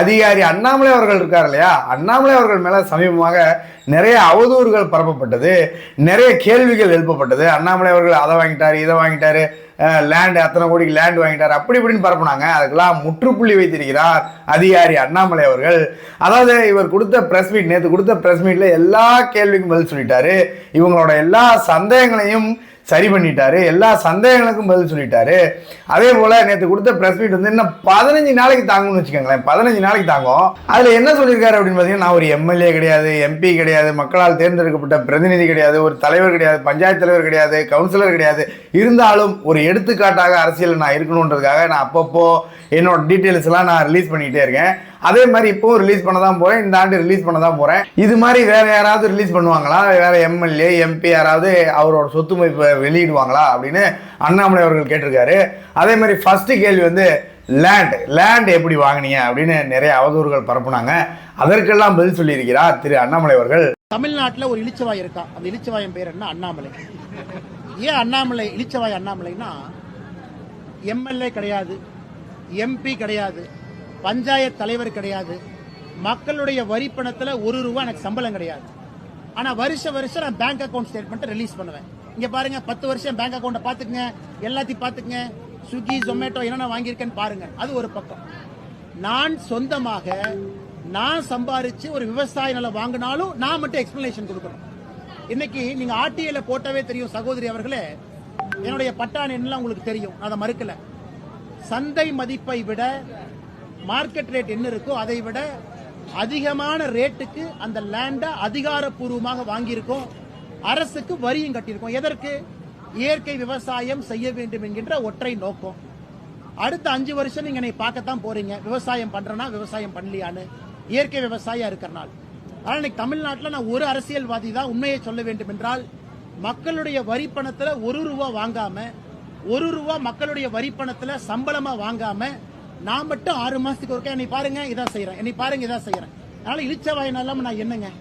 அதிகாரி அண்ணாமலை அவர்கள் இருக்கார் இல்லையா? அண்ணாமலை அவர்கள் மேல சமீபமாக நிறைய அவதூறுகள் பரப்பப்பட்டது நிறைய கேள்விகள் எழுப்பப்பட்டது. அண்ணாமலை அவர்கள் அதை வாங்கிட்டாரு இதை வாங்கிட்டாரு லேண்டு அத்தனை கோடிக்கு லேண்ட் வாங்கிட்டார் அப்படி இப்படின்னு பரப்புனாங்க. அதுக்கெல்லாம் முற்றுப்புள்ளி வைத்திருக்கிறார் அதிகாரி அண்ணாமலை அவர்கள். அதாவது இவர் கொடுத்த பிரஸ் மீட் நேற்று கொடுத்த பிரஸ் மீட்டில் எல்லா கேள்விக்கும் பதில் சொல்லிட்டாரு. இவங்களோட எல்லா சந்தேகங்களையும் சரி பண்ணிட்டாரு. எல்லா சந்தேகங்களுக்கும் பதில் சொல்லிட்டாரு. அதே போல நேற்று கொடுத்த பிரஸ் மீட் வந்து இன்னும் பதினஞ்சு நாளைக்கு தாங்கும்னு வச்சுக்கோங்களேன். பதினஞ்சு நாளைக்கு தாங்கும். அதுல என்ன சொல்லியிருக்காரு அப்படின்னு பார்த்தீங்கன்னா நான் ஒரு எம்எல்ஏ கிடையாது எம்பி கிடையாது மக்களால் தேர்ந்தெடுக்கப்பட்ட பிரதிநிதி கிடையாது ஒரு தலைவர் கிடையாது பஞ்சாயத்து தலைவர் கிடையாது கவுன்சிலர் கிடையாது. இருந்தாலும் ஒரு எடுத்துக்காட்டாக அரசியல் நான் இருக்கணுன்றதுக்காக நான் அப்பப்போ என்னோட டீட்டெயில்ஸ் எல்லாம் நான் ரிலீஸ் பண்ணிக்கிட்டே இருக்கேன். அதே மாதிரி இப்போவும் ரிலீஸ் பண்ண தான் போறேன். இந்த ஆண்டு ரிலீஸ் பண்ண தான் போறேன். இது மாதிரி வேற யாராவது ரிலீஸ் பண்ணுவாங்களா? வேற எம்எல்ஏ எம்பி யாராவது அவரோட சொத்து மதிப்பை வெளியிடுவாங்களா? அப்படின்னு அண்ணாமலை அவர்கள் கேட்டிருக்காரு. அதே மாதிரி ஃபர்ஸ்ட் கேள்வி வந்து லேண்ட் லேண்ட் எப்படி வாங்கினீங்க? அப்படின்னு நிறைய அவதூறுகள் பரப்புனாங்க. அதற்கெல்லாம் பதில் சொல்லியிருக்கிறார் திரு அண்ணாமலை அவர்கள். தமிழ்நாட்டில் ஒரு இளிச்சவாய் இருக்கா? அந்த இளிச்சவாயம் பேர் என்ன? அண்ணாமலை. ஏன் அண்ணாமலை இளிச்சவாய் அண்ணாமலைன்னா எம்எல்ஏ கிடையாது எம்பி கிடையாது பஞ்சாயத்து தலைவர் கிடையாது. மக்களுடைய வரி பணத்தில் ஒரு ரூபா எனக்கு சம்பளம் கிடையாது. ஆனால் வருஷ வருஷம் நான் பேங்க் அக்கௌண்ட் ஸ்டேட்மெண்ட் ரிலீஸ் பண்ணுவேன். இங்கே பாருங்க பத்து வருஷம் பேங்க் அக்கௌண்ட்டை பார்த்துக்குங்க எல்லாத்தையும் பார்த்துக்குங்க. ஸ்விக்கி ஜொமேட்டோ என்னென்ன வாங்கியிருக்கேன்னு பாருங்க. அது ஒரு பக்கம். நான் சொந்தமாக நான் சம்பாரிச்சு ஒரு விவசாய நிலம் வாங்கினாலும் நான் மட்டும் எக்ஸ்பிளனேஷன் கொடுக்கணும். இன்னைக்கு நீங்க ஆர்டிஐல போட்டவே தெரியும் சகோதரி அவர்களே. என்னுடைய பட்டான் என்னலாம் உங்களுக்கு தெரியும். அதை மறுக்கல. சந்தை மதிப்பை விட மார்க்கெட் ரேட் என்ன இருக்கோ அதை விட அதிகமான ரேட்டுக்கு அந்த லேண்டை அதிகாரப்பூர்வமாக வாங்கியிருக்கோம். அரசுக்கு வரியும் கட்டியிருக்கோம். எதற்கு? இயற்கை விவசாயம் செய்ய வேண்டும் என்கின்ற ஒற்றை நோக்கம். அடுத்த அஞ்சு வருஷம் நீங்க என்னை பார்க்கத்தான் போறீங்க. விவசாயம் பண்றேனா விவசாயம் பண்ணலையான்னு. இயற்கை விவசாயியா இருக்கிறனால. ஆனால் இன்னைக்கு தமிழ்நாட்டில் நான் ஒரு அரசியல்வாதி தான் உண்மையை சொல்ல வேண்டும் என்றால் மக்களுடைய வரி ஒரு ரூபா வாங்காம ஒரு ரூபா மக்களுடைய வரி சம்பளமாக சம்பளமா வாங்காம நான் மட்டும் ஆறு மாசத்துக்கு ஒருக்கா என்னை பாருங்க இதான் செய்யறேன் என்னை பாருங்க இதான் செய்யறேன் அதனால இழிச்ச வாயினால நான் என்னங்க?